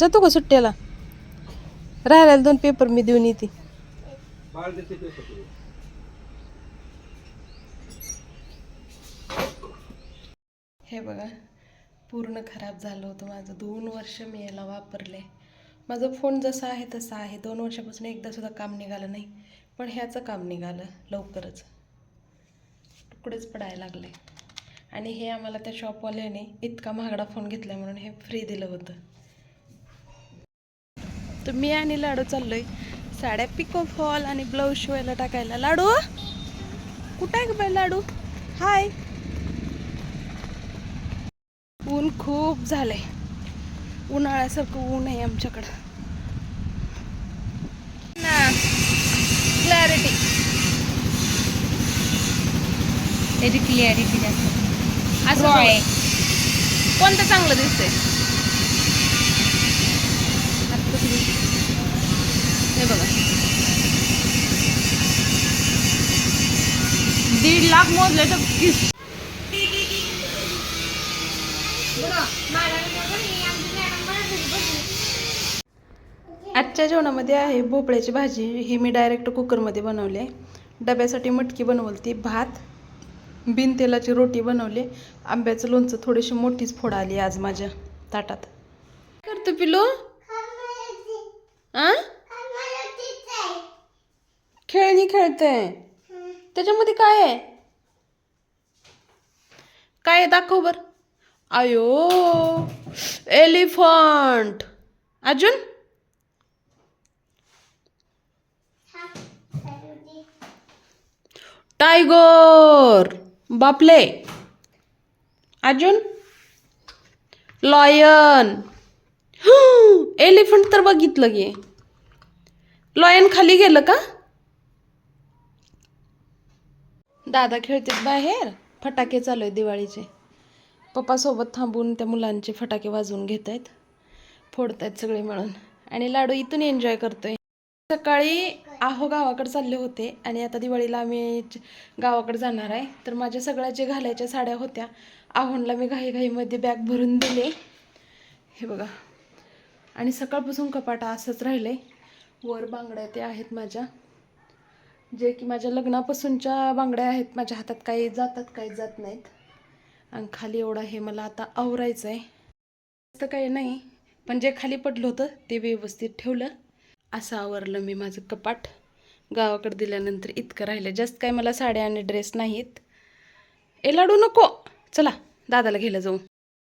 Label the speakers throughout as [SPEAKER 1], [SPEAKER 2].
[SPEAKER 1] जातो का सुट्ट्याला? राहिलेला दोन पेपर मी देऊन येते. हे बघा पूर्ण खराब झालं होतं माझं. दोन वर्ष मी याला वापरले. माझा फोन जसा आहे तसा आहे. दोन वर्षापासून एकदा सुद्धा काम निघालं नाही. पण ह्याचं काम निघालं लवकरच. तुकडेच पडायला लागले. आणि हे आम्हाला त्या शॉपवाल्याने इतका महागडा फोन घेतला म्हणून हे फ्री दिलं होतं. तर मी आणि लाडू चाललोय. साड्या पिको फॉल आणि ब्लाऊज शिवायला टाकायला. लाडू कुठं आहे बाई लाडू? हाय ऊन खूप झालंय. उन्हाळ्यासारखं ऊन आहे आमच्याकडं. ना क्लॅरिटी
[SPEAKER 2] त्याची क्लिअरिटी जास्त.
[SPEAKER 1] असं
[SPEAKER 2] आहे.
[SPEAKER 1] कोणतं चांगलं दिसतंय? हे बघा.
[SPEAKER 2] दीड लाख मोजले तर किस
[SPEAKER 1] आजच्या जेवणामध्ये आहे भोपळ्याची भाजी. ही मी डायरेक्ट कुकरमध्ये बनवली आहे. डब्यासाठी मटकी बनवली ती भात बिन तेलाची रोटी बनवली. आंब्याचं लोणचं थोडीशी मोठीच फोड आली आज माझ्या ताटात. काय करतो पिलो आ? खेळणी खेळते. त्याच्यामध्ये काय आहे? काय आहे? दाखव बर. आयो एलिफंट. अजून? टायगर. बापले. अजून? लॉयन. एलिफंट तर बघितलं गे लॉयन खाली गेलं का? दादा खेळतात बाहेर. फटाके चालू आहेत दिवाळीचे. पप्पासोबत थांबून त्या मुलांचे फटाके वाजवून घेत आहेत. फोडत आहेत सगळे मिळून. आणि लाडू इथून एन्जॉय करतोय. सकाळी आहो गावाकडे चालले होते आणि आता दिवाळीला आम्ही गावाकडे जाणार आहे. तर माझ्या सगळ्या जे घालायच्या साड्या होत्या. आहोनला मी घाईघाईमध्ये बॅग भरून दिले. हे बघा. आणि सकाळपासून कपाटा असंच राहिले वर बांगड्या ते आहेत माझ्या. जे की माझ्या लग्नापासूनच्या बांगड्या आहेत माझ्या हातात काही जातात काही जात नाहीत. आणि खाली एवढा हे मला आता आवरायचं आहे जास्त काही नाही पण जे खाली पडलं होतं ते व्यवस्थित ठेवलं. असं आवरलं मी माझं कपाट. गावाकडे दिल्यानंतर इतकं राहिलं जास्त काय मला साड्या आणि ड्रेस नाहीत. एलाडू लाडू नको. चला दादाला घ्यायला जाऊ.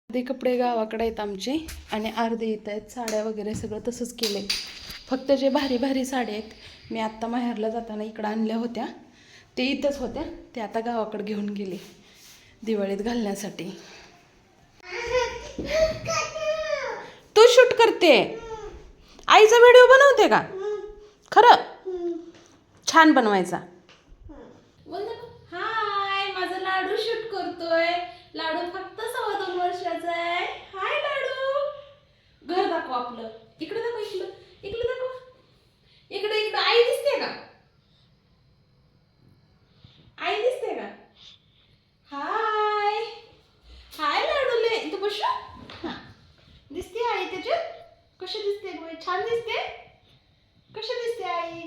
[SPEAKER 1] अर्धे कपडे गावाकडे आहेत आमचे आणि अर्धे इथं आहेत. साड्या वगैरे सगळं तसंच केलं आहे फक्त जे भारी भारी साड्या आहेत मी आत्ता माहेरला जाताना इकडं आणल्या होत्या. ते इथंच होत्या. ते आता गावाकडे घेऊन गेले दिवाळीत घालण्यासाठी. तू शूट करते? आईचा व्हिडिओ बनवते का? खरं? छान बनवायचा. हाय माझा लाडू शूट करतोय. लाडू फक्त सव्वा दोन वर्षाचा आहे हाय लाडू घर दाखव आपलं. इकडे दाखव इकडं. इकडे दाखव. इकडे इकडे. आई आई दिसते का हाय हाय लाडूले इथं बसू हा दिसते आई त्याच्यात कशी दिसते गं बाई? छान दिसते कशी दिसते आई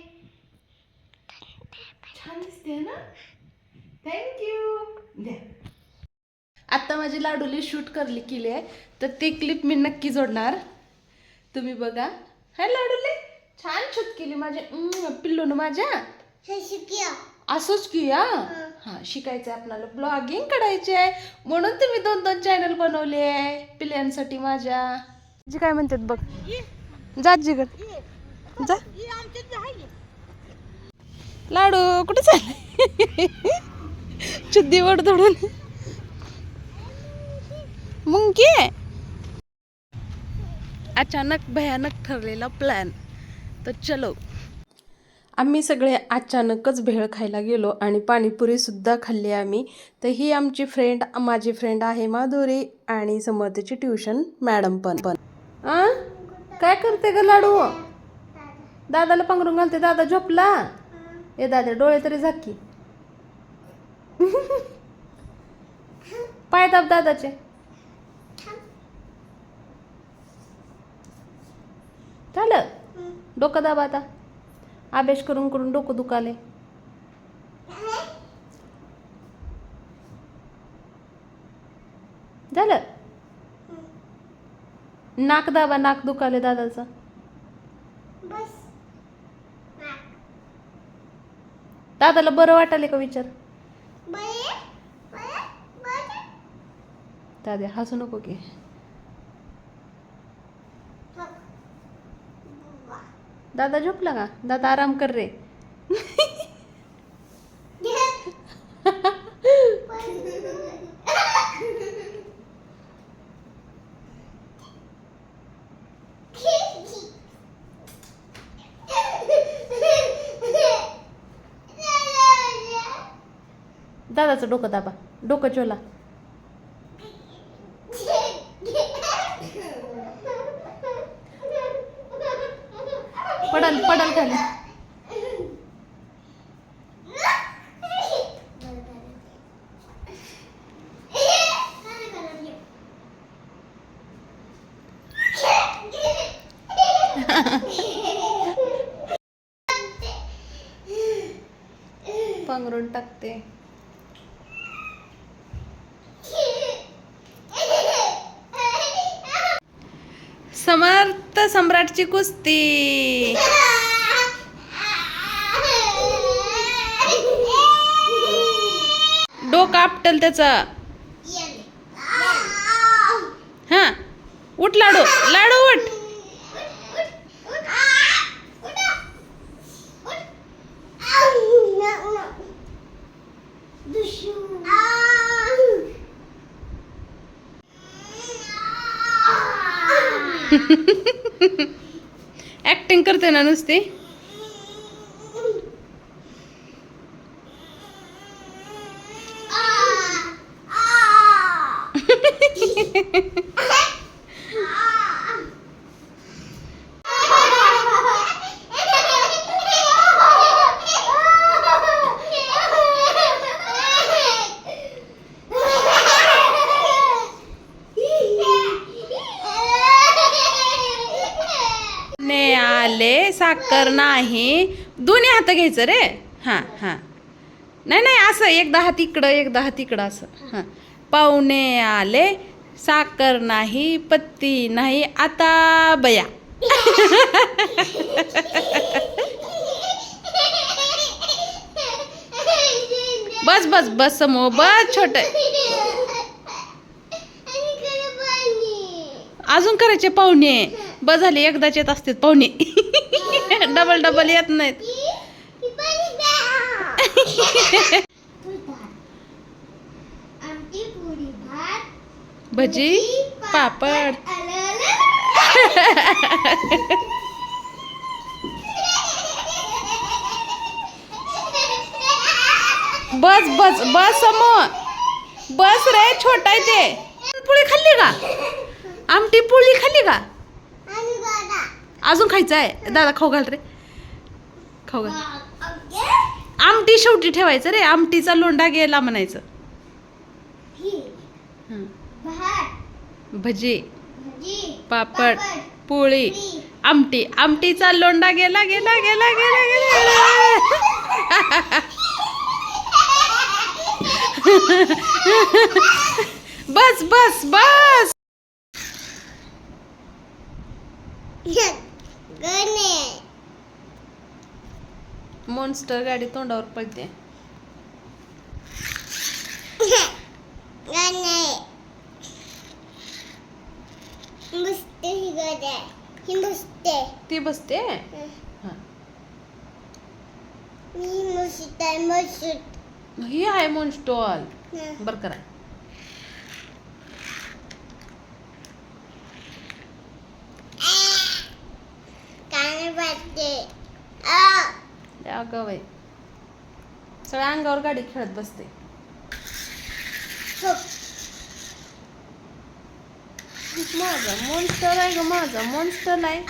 [SPEAKER 1] छान दिसते ना थँक्यू द्या आत्ता माझी लाडूली शूट करली केली आहे. तर ती क्लिप मी नक्की जोडणार. तुम्ही बघा. हाय लाडूले छान शूट केली माझ्या. पिल्लून माझ्या असंच की या हा शिकायचं आहे आपल्याला. ब्लॉगिंग करायचे आहे. म्हणून तुम्ही दोन दोन चॅनल बनवले आहे. पिल्यांसाठी माझ्या. जी काय म्हणतात बघ. जा जिगड जा. लाडू कुठे चालले? चुद्दीवर धडून मुंगी अचानक भयानक ठरलेला प्लॅन तर चलो. आम्ही सगळे अचानकच भेळ खायला गेलो आणि पाणीपुरीसुद्धा खाल्ली आम्ही. तर ही आमची फ्रेंड माझी फ्रेंड आहे माधुरी आणि समर्थची ट्युशन मॅडम पण पण. आ? काय करते ग लाडू? दादाला पांघरून घालते. दादा झोपला? ए दादा डोळे तरी झाकी. पाय दाब दादाचे.
[SPEAKER 2] डोकं दाबा आता. अभ्यास करून करून डोकं दुखाले झालं? नाक दाबा नाक दुखाले दादाचं. दादाला बरं वाटाले का विचार? दादा हसू नको की. दादा झोपला का? दादा आराम कर रे. दादाचं डोकं दाबा. डोकं चोला. पडल खाली. पांघरून टाकते. समर्थ सम्राटची कुस्ती. डोकं आपटल त्याचा. हा उठ लाडू लाडू उठ. ऍक्टिंग करते ना नुसती. साखर नाही. दोन्ही हात घ्यायचं रे. हां हां. नाही नाही असं एकदा हात इकडं एकदा हात इकडं असं. हां. पाहुणे आले साखर नाही पत्ती नाही आता बया. बस बस बस समो बस छोट. अजून करायचे पाहुणे. बस झाले एकदाच येत असतात पाहुणे. डबल डबल येत नाहीत. भजी पापड. बस बस बस समो बस रे छोटा आहे ते. पोळी खाल्ली का? आमटी पोळी खाल्ली का? अजून खायचं आहे. दादा खाऊ घाल रे. खाऊ घाल. आमटी शेवटी ठेवायचं रे आमटीचा लोंढा गेला म्हणायचं. भजी
[SPEAKER 1] भाजी
[SPEAKER 2] पापड पोळी आमटी. आमटीचा लोंडा गेला गेला गेला गेला गेला बस बस बस.
[SPEAKER 1] गणे
[SPEAKER 2] मॉन्स्टर गाडी तोंडावर पडते. ती बसते? हा.
[SPEAKER 1] आहे
[SPEAKER 2] ही मॉन्स्टॉल. बर करा
[SPEAKER 1] काय वाटते आ
[SPEAKER 2] अगं बाई सगळ्या अंगावर गाडी खेळत बसते. माझा मॉन्स्टर आहे ग माझा मॉन्स्टर आहे